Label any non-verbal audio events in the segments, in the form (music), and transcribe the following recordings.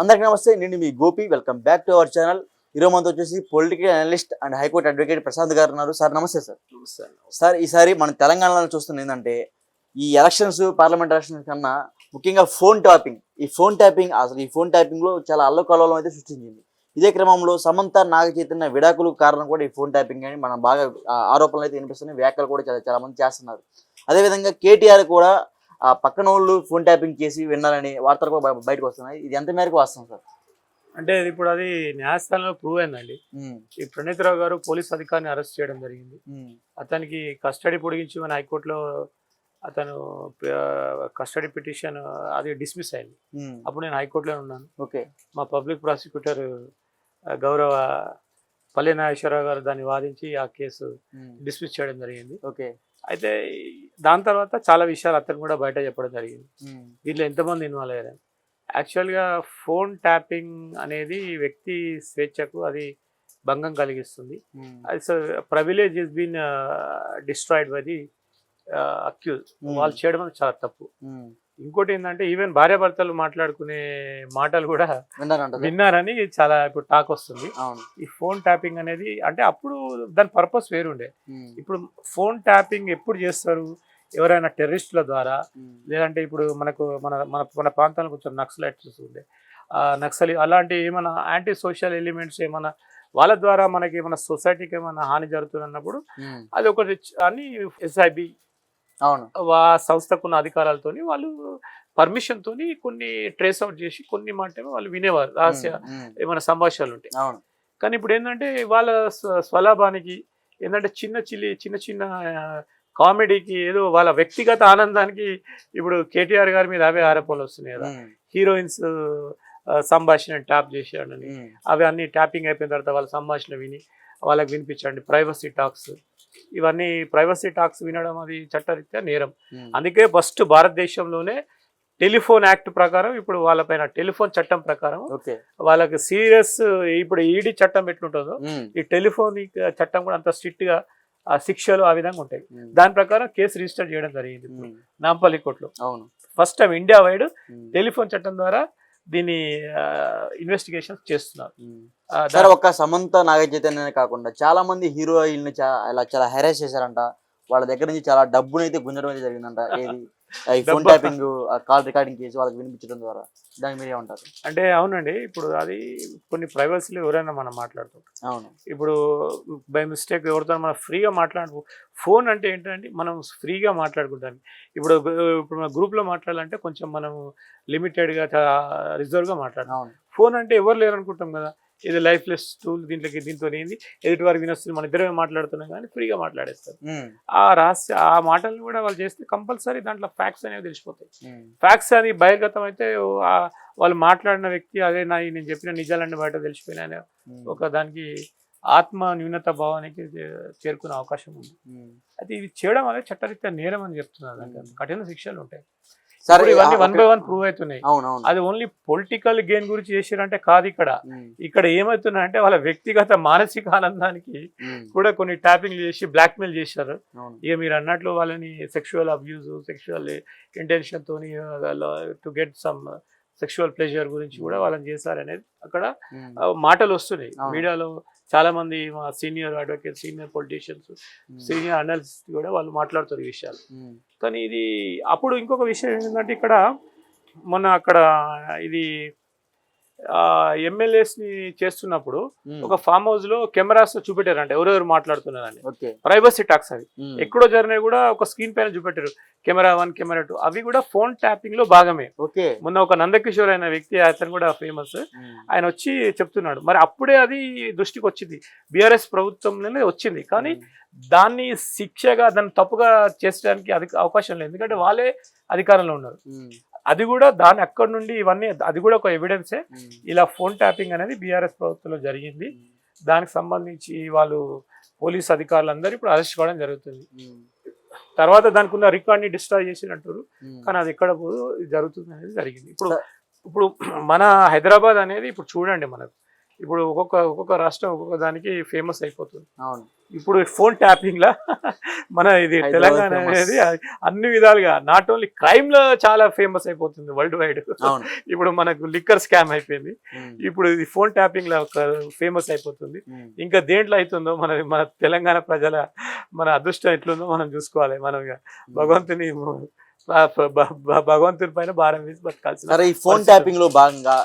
అందరికీ నమస్తే నేను మీ Gopi. Welcome back to our channel ఈరోజు మనతో వచ్చేసి political analyst and high court advocate Prashanth garu ఉన్నారు. సార్ నమస్తే సార్. సార్ ఈసారి మన తెలంగాణలో చూస్తుంది ఏంటంటే ఈ ఎలక్షన్స్ పార్లమెంట్ ఎలక్షన్స్ కన్నా ముఖ్యంగా ఫోన్ ట్యాపింగ్ ఈ ఫోన్ ట్యాపింగ్ అసలు ఈ ఫోన్ ట్యాపింగ్లో చాలా అల్లకల్లోలం అయితే సృష్టించింది. ఇదే క్రమంలో సమంత నాగ చైతన్య విడాకులు కారణం కూడా ఈ ఫోన్ ట్యాపింగ్ అని మనం బాగా ఆరోపణలు అయితే వినిపిస్తున్నాయి. వ్యాఖ్యలు కూడా చాలా చాలా మంది చేస్తున్నారు. అదేవిధంగా కేటీఆర్ కూడా ఆ పక్కన వాళ్ళు ఫోన్ ట్యాపింగ్ చేసి విన్నారని వార్తలు కూడా బయ- బయటకు వస్తున్నాయి. ఇది ఎంత మేరకు వస్తాం సార్? అంటే ఇప్పుడు అది న్యాయస్థానంలో ప్రూవ్ అయిందండి. ఈ ప్రణీతరావు గారు పోలీస్ అధికారిని అరెస్ట్ చేయడం జరిగింది. అతనికి కస్టడీ పొడిగించి మన హైకోర్టులో అతను కస్టడీ పిటిషన్ అది డిస్మిస్ అయింది. అప్పుడు నేను హైకోర్టులో ఉన్నాను. ఓకే. మా పబ్లిక్ ప్రాసిక్యూటర్ గౌరవ పల్లె నాగేశ్వరరావు గారు దాన్ని వాదించి ఆ కేసు డిస్మిస్ చేయడం జరిగింది. ఓకే. అయితే దాని తర్వాత చాలా విషయాలు అతను కూడా బయట చెప్పడం జరిగింది. దీంట్లో ఎంతమంది ఇన్వాల్వ్ అయ్యారు? యాక్చువల్గా ఫోన్ ట్యాపింగ్ అనేది వ్యక్తి స్వేచ్ఛకు అది భంగం కలిగిస్తుంది. ఉమ్, so privilege is been destroyed by the accuse. వాళ్ళు చేయడం చాలా తప్పు. ఇంకోటి ఏంటంటే ఈవెన్ భార్యాభర్తలు మాట్లాడుకునే మాటలు కూడా? విన్నారని చాలా ఇప్పుడు టాక్ వస్తుంది. ఈ ఫోన్ ట్యాపింగ్ అనేది అంటే అప్పుడు దాని పర్పస్ వేరుండే. ఇప్పుడు ఫోన్ ట్యాపింగ్ ఎప్పుడు చేస్తారు? ఎవరైనా టెర్రరిస్టుల ద్వారా లేదంటే ఇప్పుడు మనకు మన మన మన ప్రాంతంలో కొంచెం నక్సలైట్స్ ఉండే ఆ నక్సలి అలాంటి ఏమైనా యాంటీ సోషల్ ఎలిమెంట్స్ ఏమైనా వాళ్ళ ద్వారా మనకి ఏమైనా సొసైటీకి ఏమైనా హాని జరుగుతున్నప్పుడు అది ఒకటి అని ఎస్ఐబి అవును. వా సంస్థకున్న అధికారాలతోని వాళ్ళు పర్మిషన్ తోని కొన్ని ట్రేస్ అవుట్ చేసి కొన్ని మాటేమో వాళ్ళు వినేవారు. రహస్య ఏమైనా సంభాషణలు ఉంటాయి అవును. కానీ ఇప్పుడు ఏంటంటే వాళ్ళ స్వ- స్వలాభానికి ఏంటంటే చిన్న చిల్లి చిన్న చిన్న ఆ, కామెడీకి ఏదో వాళ్ళ వ్యక్తిగత ఆనందానికి ఇప్పుడు కేటీఆర్ గారి మీద అవే ఆరోపణలు వస్తున్నాయి కదా. హీరోయిన్స్ ఆ, సంభాషణ ట్యాప్ చేశాడని. అవి అన్ని ట్యాపింగ్ అయిపోయిన తర్వాత వాళ్ళ సంభాషణ విని వాళ్ళకి వినిపించండి. Privacy talks. ఇవన్నీ ప్రైవసీ టాక్స్ వినడం అది చట్టరీత్యా నేరం. ఉమ్, అందుకే ఫస్ట్ భారతదేశంలోనే టెలిఫోన్ యాక్ట్ ప్రకారం ఇప్పుడు వాళ్ళపైన టెలిఫోన్ చట్టం ప్రకారం వాళ్ళకి సీరియస్ ఇప్పుడు ఈడీ చట్టం ఎట్లుంటుందో ఉమ్, ఈ టెలిఫోన్ చట్టం కూడా అంత స్ట్రిక్ట్గా ఆ శిక్షలు ఆ విధంగా ఉంటాయి. ఉమ్, దాని ప్రకారం కేసు రిజిస్టర్ చేయడం జరిగింది నాంపల్లి కోర్టులో అవును. First time India wide telephone చట్టం ద్వారా దీన్ని ఇన్వెస్టిగేషన్ చేస్తున్నారు. సార్ ఒక్క సమంత నాగ చైతన్యనే కాకుండా చాలా మంది హీరోయిన్ ఇలా చాలా హెరాస్ చేశారంట. వాళ్ళ దగ్గర నుంచి చాలా డబ్బుని అయితే గుంజడం అయితే జరిగిందంట. (laughs) ఏది? ఈ ఫోన్? ట్యాపింగ్ కాల్ రికార్డింగ్ చేసి వాళ్ళకి వినిపించడం ద్వారా మీరు ఏమంటారు? అంటే అవునండి ఇప్పుడు అది కొన్ని ప్రైవసీలు ఎవరైనా మనం మాట్లాడుతాం అవును. ఇప్పుడు బై మిస్టేక్ ఎవరితో మనం ఫ్రీగా మాట్లాడు ఫోన్ అంటే ఏంటంటే మనం ఫ్రీగా మాట్లాడుకుంటాం. ఇప్పుడు ఇప్పుడు మన గ్రూప్లో మాట్లాడాలంటే కొంచెం మనం లిమిటెడ్గా రిజర్వ్గా మాట్లాడాలి అవును. ఫోన్ అంటే ఎవరు లేరు అనుకుంటాం కదా ఇది లైఫ్ లెస్ టూల్ దీంట్లోకి దీంతో ఏంది? ఎదుటి వారికి వినొస్తుంది మన ఇద్దరమే మాట్లాడుతున్నాం కానీ ఫ్రీగా మాట్లాడేస్తారు. ఆ రహస్య ఆ మాటలను కూడా వాళ్ళు చేస్తే కంపల్సరీ దాంట్లో ఫ్యాక్ట్స్ అనేవి తెలిసిపోతాయి. ఉమ్, ఫ్యాక్ట్స్ అని బహిర్గతం అయితే వాళ్ళు మాట్లాడిన వ్యక్తి అదే నా నేను చెప్పిన నిజాలన్నీ బయట తెలిసిపోయినా ఒక దానికి ఆత్మ న్యూనత భావానికి చేరుకునే అవకాశం ఉంది. అయితే ఇది చేయడం అనేది చట్టరీత్యా నేరం అని చెప్తున్నారు. కఠిన శిక్షలు ఉంటాయి. సరే ఇవన్నీ వన్ ఒక- బై వన్ ప్రూవ్ అవుతున్నాయి. అది ఓన్లీ పొలిటికల్ గెయిన్ గురించి చేసిరంటే కాదు ఇక్కడ. ఇక్కడ ఏమవుతున్నాయంటే వాళ్ళ వ్యక్తిగత మానసిక ఆనందానికి కూడా కొన్ని ట్యాపింగ్ చేసి బ్లాక్మెయిల్ చేశారు. అవును. ఇక మీరు అన్నట్లు వాళ్ళని సెక్షువల్ అబ్యూజ్ సెక్షువల్ ఇంటెన్షన్ తోని to get some sexual pleasure గురించి కూడా వాళ్ళని చేశారనేది అక్కడ ఆ, మాటలు వస్తున్నాయి. మీడియాలో చాలా మంది మా senior advocate senior politicians senior analyst కూడా వాళ్ళు మాట్లాడుతారు ఈ విషయాలు. ఉమ్, కానీ ఇది అప్పుడు ఇంకొక విషయం ఏంటంటే ఇక్కడ మొన్న అక్కడ ఇది ఎమ్మెల్యేస్ని చేస్తున్నప్పుడు ఒక ఫామ్ హౌస్లో కెమెరాస్ చూపెట్టారంట ఎవరెవరు మాట్లాడుతున్నారని ప్రైవసీ టాక్స్ అవి. ఎక్కడో జరిగినాయి కూడా ఒక స్క్రీన్ పైన చూపెట్టారు. Camera one camera two. అవి కూడా ఫోన్ ట్యాపింగ్లో భాగమే. ఓకే. మొన్న ఒక నందకిషోర్ అయిన వ్యక్తి అతను కూడా ఫేమస్ ఆయన వచ్చి చెప్తున్నాడు. మరి అప్పుడే అది దృష్టికి వచ్చింది. బీఆర్ఎస్ ప్రభుత్వంలోనే వచ్చింది. కానీ దాన్ని శిక్షగా దాన్ని తప్పుగా చేసడానికి అది అవకాశం లేదు. ఎందుకంటే వాళ్ళే అధికారంలో ఉన్నారు. అది కూడా దాని అక్కడి నుండి ఇవన్నీ అది కూడా ఒక ఎవిడెన్సే ఇలా ఫోన్ ట్యాపింగ్ అనేది బీఆర్ఎస్ ప్రభుత్వంలో జరిగింది. దానికి సంబంధించి వాళ్ళు పోలీస్ అధికారులందరూ ఇప్పుడు అరెస్ట్ కావడం జరుగుతుంది. తర్వాత దానికి ఉన్న రికార్డ్ని డిస్ట్రాయ్ చేసినట్టు కానీ అది ఎక్కడ పోదు ఇది జరుగుతుంది అనేది జరిగింది. ఇప్పుడు ఇప్పుడు మన హైదరాబాద్ అనేది ఇప్పుడు చూడండి మనకు. ఇప్పుడు ఒక్కొక్క ఒక్కొక్క రాష్ట్రం ఒక్కొక్క దానికి ఫేమస్ అయిపోతుంది. అవును. ఇప్పుడు ఫోన్ ట్యాపింగ్ లా మన ఇది తెలంగాణ. అనేది అన్ని విధాలుగా నాట్ ఓన్లీ క్రైమ్లో చాలా ఫేమస్ అయిపోతుంది వరల్డ్ వైడ్ ఇప్పుడు మనకు లిక్కర్ స్కామ్ అయిపోయింది. ఇప్పుడు ఇది ఫోన్ ట్యాపింగ్లో ఫేమస్ అయిపోతుంది. ఇంకా దేంట్లో అవుతుందో మన మన తెలంగాణ ప్రజల మన అదృష్టం ఎట్లుందో మనం చూసుకోవాలి మనం భగవంతుని భగవంతుని పైన భారం వేసి బతకాల్సిన సరే ఈ ఫోన్. ట్యాపింగ్లో భాగంగా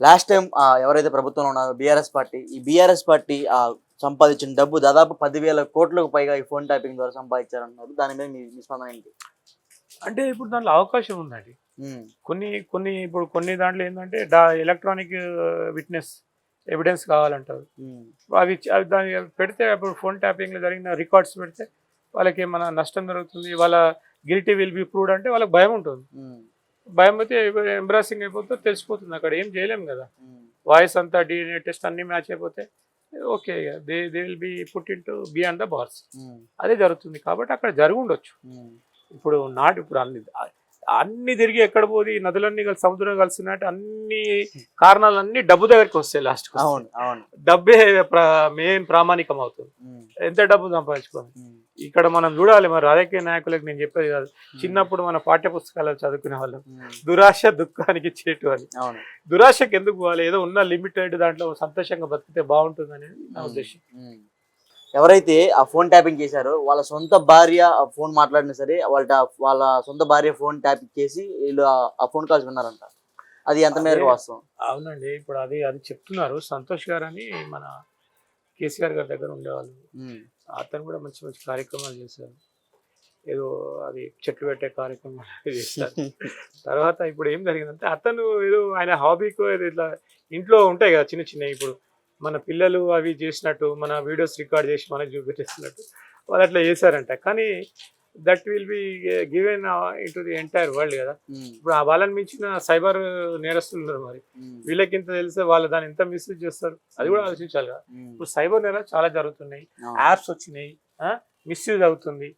లాస్ట్ టైం ఎవరైతే ప్రభుత్వంలో ఉన్నారో బీఆర్ఎస్ పార్టీ ఈ బీఆర్ఎస్ పార్టీ ఆ, సంపాదించిన డబ్బు దాదాపు పదివేల కోట్లకు పైగా ఈ ఫోన్ ట్యాపింగ్ ద్వారా సంపాదించారన్నారు. దాని మీద మీ స్పందన ఏంటి? అంటే ఇప్పుడు దాంట్లో అవకాశం ఉందండి. కొన్ని కొన్ని ఇప్పుడు కొన్ని దాంట్లో ఏంటంటే డా ఎలక్ట్రానిక్ విట్నెస్ ఎవిడెన్స్ కావాలంటారు. అవి అవి దాని పెడితే అప్పుడు ఫోన్ ట్యాపింగ్లో జరిగిన రికార్డ్స్ పెడితే వాళ్ళకి ఏమైనా నష్టం జరుగుతుంది వాళ్ళ గిల్టీ విల్ బి ప్రూవ్డ్ అంటే వాళ్ళకి భయం ఉంటుంది. భయం అయితే ఎంబ్రాసింగ్ అయిపోతే తెలిసిపోతుంది అక్కడ. ఏం చేయలేము కదా. వాయిస్ అంతా డిఎన్ఏ టెస్ట్ అన్ని మ్యాచ్ అయిపోతే okay they they will be put into beyond the bars అదే జరుగుతుంది కాబట్టి అక్కడ జరిగి ఉండొచ్చు. ఇప్పుడు నాటి ఇప్పుడు అన్ని అన్ని తిరిగి ఎక్కడ పోది? ఈ నదులన్నీ కలిసి సముద్రం కలిసినట్టు అన్ని కారణాలన్నీ డబ్బు దగ్గరికి వస్తాయి లాస్ట్ డబ్బే మెయిన్ ప్రామాణికం అవుతుంది. ఎంత డబ్బు సంపాదించుకోవాలి? ఇక్కడ మనం చూడాలి మరి రాజకీయ నాయకులకు నేను చెప్పేది కాదు. చిన్నప్పుడు మన పాఠ్య పుస్తకాలు చదువుకునే వాళ్ళం. దురాశ దుఃఖానికి చేటు అని. అవును. దురాశకి ఎందుకు పోవాలి? ఏదో ఉన్న లిమిటెడ్ దాంట్లో సంతోషంగా బతికితే బాగుంటుంది అనేది నా ఉద్దేశం. ఎవరైతే ఆ ఫోన్ ట్యాపింగ్ చేశారో వాళ్ళ సొంత భార్య ఆ ఫోన్ మాట్లాడినా సరే వాళ్ళ వాళ్ళ సొంత భార్య ఫోన్ ట్యాపింగ్ చేసి వీళ్ళు ఆ- ఫోన్ కాల్స్ విన్నారంట. అది ఎంత మేరకు. వాస్తవం? అవునండి ఇప్పుడు అది అది చెప్తున్నారు సంతోష్ గారు అని మన కేసీఆర్ గారి దగ్గర ఉండేవాళ్ళు. అతను కూడా మంచి మంచి కార్యక్రమాలు చేశారు. ఏదో అది చెట్లు పెట్టే కార్యక్రమాలు చేస్తారు (laughs) తర్వాత ఇప్పుడు ఏం జరిగిందంటే అతను ఏదో ఆయన హాబీకో ఏదో ఇట్లా ఇంట్లో ఉంటాయి కదా చిన్న చిన్న ఇప్పుడు. మన పిల్లలు అవి చేసినట్టు మన వీడియోస్ రికార్డ్ చేసి మనకు చూపించేసినట్టు వాళ్ళు అట్లా చేశారంట. కానీ that will be given into the entire world కదా. ఉమ్, ఇప్పుడు ఆ వాళ్ళని మించిన సైబర్ నేరస్తులు ఉన్నారు మరి. ఉమ్, వీళ్ళకి ఇంత తెలిస్తే వాళ్ళు దాన్ని ఎంత మిస్యూజ్ చేస్తారు. అది కూడా ఆలోచించాలి కదా. ఇప్పుడు సైబర్ నేరాలు చాలా జరుగుతున్నాయి. యాప్స్ వచ్చినాయి మిస్యూజ్ అవుతుంది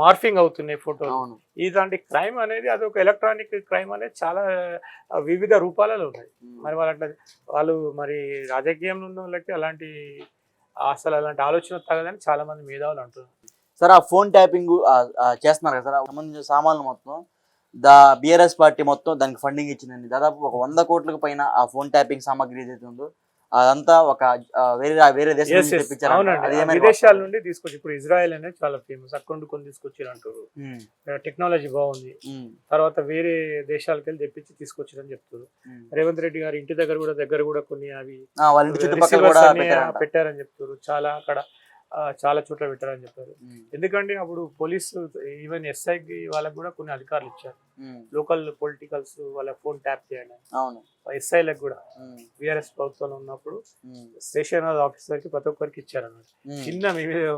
మార్ఫింగ్ అవుతున్నాయి అవును. ఇలాంటి క్రైమ్ అనేది అది ఒక ఎలక్ట్రానిక్ క్రైమ్ అనేది చాలా వివిధ రూపాలలో ఉన్నాయి. మరి వాళ్ళు అట్లా వాళ్ళు మరి రాజకీయంలో ఉన్న వాళ్ళకి అలాంటి అసలు అలాంటి ఆలోచన తగదని చాలా మంది మేధావులు అంటున్నారు. సార్ ఆ ఫోన్ ట్యాపింగ్ చేస్తున్నారు కదా సార్ సంబంధించిన సామాన్లు మొత్తం దా బిఆర్ఎస్ పార్టీ మొత్తం దానికి ఫండింగ్ ఇచ్చిందండి. దాదాపు ఒక వంద కోట్లకు పైన ఆ ఫోన్ ట్యాపింగ్ సామాగ్రి ఏదైతే ఉందో అదంతా ఒక వేరే వేరే దేశం విదేశాల? నుండి తీసుకొచ్చి ఇప్పుడు ఇజ్రాయెల్ అనేది చాలా ఫేమస్ అక్కడ నుండి కొన్ని తీసుకొచ్చారు అంటారు. టెక్నాలజీ బాగుంది. తర్వాత వేరే దేశాలకు వెళ్ళి తెప్పించి తీసుకొచ్చారని చెప్తారు. రేవంత్ రెడ్డి గారి ఇంటి దగ్గర కూడా దగ్గర కూడా కొన్ని అవి పెట్టారని చెప్తారు చాలా అక్కడ చాలా చోట్ల పెట్టారని చెప్పారు. ఎందుకంటే అప్పుడు పోలీసు ఈవెన్ ఎస్ఐకి వాళ్ళకి కూడా కొన్ని అధికారులు ఇచ్చారు. లోకల్ పొలిటికల్స్ వాళ్ళ ఫోన్ ట్యాప్ చేయండి ఎస్ఐలకు కూడా ఉమ్, బీఆర్ఎస్ ప్రభుత్వంలో ఉన్నప్పుడు స్టేషన్ ఆఫీసర్కి ప్రతి ఒక్కరికి ఇచ్చారన్నమాట. ఉమ్, చిన్న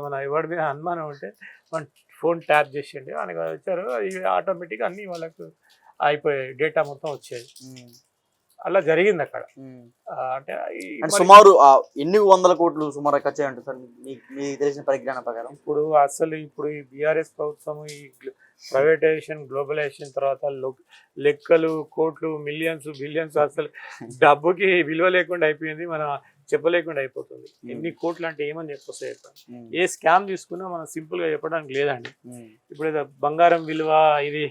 మన ఎవరి మీద అనుమానం ఉంటే మన ఫోన్ ట్యాప్ చేసేయండి మనకి వచ్చారు ఇవి ఆటోమేటిక్గా అన్ని వాళ్ళకు అయిపోయాయి. డేటా మొత్తం వచ్చేది. అలా జరిగింది అక్కడ. అంటే అంటే సుమారు ఎన్ని వందల కోట్లు సుమారు ఖర్చు ఉంటుంది సార్? మీకు తెలిసిన పరిజ్ఞానం ప్రకారం? ఇప్పుడు అసలు ఇప్పుడు ఈ బీఆర్ఎస్ ప్రభుత్వం ఈ ప్రైవేటైజేషన్ గ్లోబలైజేషన్ తర్వాత లెక్కలు కోట్లు మిలియన్స్ బిలియన్స్ అసలు (laughs) డబ్బుకి విలువ లేకుండా అయిపోయింది. మనం చెప్పలేకుండా అయిపోతుంది. ఎన్ని కోట్లు అంటే ఏమని చెప్పొస్తాయి చెప్పండి ఏ స్కామ్ తీసుకున్నా మనం సింపుల్గా చెప్పడానికి లేదండి. ఇప్పుడు ఏదో బంగారం విలువ ఇది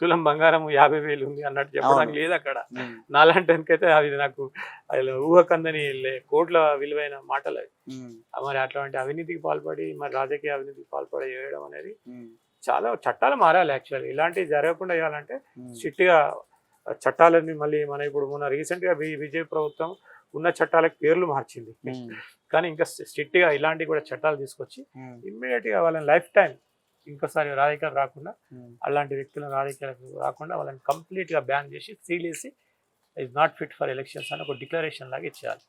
తులం బంగారం యాభై వేలు ఉంది అన్నట్టు చెప్పడానికి లేదు అక్కడ. నాలాంటికైతే అది నాకు ఊహకందని కోట్ల విలువైన మాటలు అవి. మరి అట్లాంటి అవినీతికి పాల్పడి మరి రాజకీయ అవినీతికి పాల్పడి చేయడం అనేది చాలా చట్టాలు మారాలి యాక్చువల్లీ ఇలాంటివి జరగకుండా చేయాలంటే ఉమ్, స్ట్రిక్ట్గా చట్టాలన్నీ మళ్ళీ మన ఇప్పుడు మొన్న రీసెంట్గా వి- విజయ్ ప్రభుత్వం ఉన్న చట్టాలకు పేర్లు మార్చింది. ఉమ్, కానీ ఇంకా స్ట్రిక్ట్గా ఇలాంటివి కూడా చట్టాలు తీసుకొచ్చి ఉమ్, ఇమ్మీడియట్గా వాళ్ళని లైఫ్ టైం ఇంకోసారి రాజకీయాలు రాకుండా ఉమ్, అలాంటి వ్యక్తులను రాజకీయాలకు రాకుండా వాళ్ళని కంప్లీట్గా బ్యాన్ చేసి సీలేసి is not fit for elections అని ఒక డిక్లరేషన్ లాగా ఇచ్చేయాలి.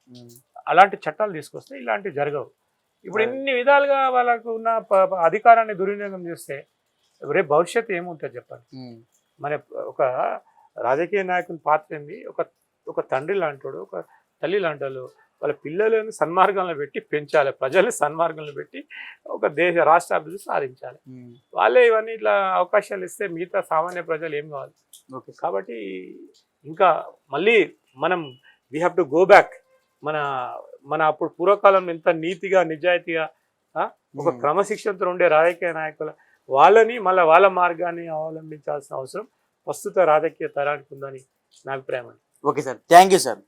అలాంటి చట్టాలు తీసుకొస్తే ఇలాంటివి జరగవు. ఇప్పుడు. ఇన్ని విధాలుగా వాళ్ళకు ఉన్న అధికారాన్ని దుర్వినియోగం చేస్తే రేపు భవిష్యత్తు ఏముంటుంది చెప్పండి? ఉమ్, మన ఒక రాజకీయ నాయకుని పాత్ర ఏంది? ఒక ఒక తండ్రి లాంటోడు ఒక తల్లి లాంటోళ్ళు వాళ్ళ పిల్లలను సన్మార్గంలో పెట్టి పెంచాలి. ప్రజల్ని సన్మార్గంలో పెట్టి ఒక దేశ రాష్ట్ర అభివృద్ధి సాధించాలి. వాళ్ళే ఇవన్నీ ఇట్లా అవకాశాలు ఇస్తే మిగతా సామాన్య ప్రజలు ఏం కావాలి? ఓకే. కాబట్టి ఇంకా మళ్ళీ మనం we have to go back మన మన అప్పుడు పూర్వకాలంలో ఎంత నీతిగా నిజాయితీగా ఒక. క్రమశిక్షణతో ఉండే రాజకీయ నాయకుల వాళ్ళని మళ్ళీ వాళ్ళ మార్గాన్ని అవలంబించాల్సిన అవసరం ప్రస్తుత రాజకీయ తరానికి ఉందని నా అభిప్రాయం okay sir. Thank you sir.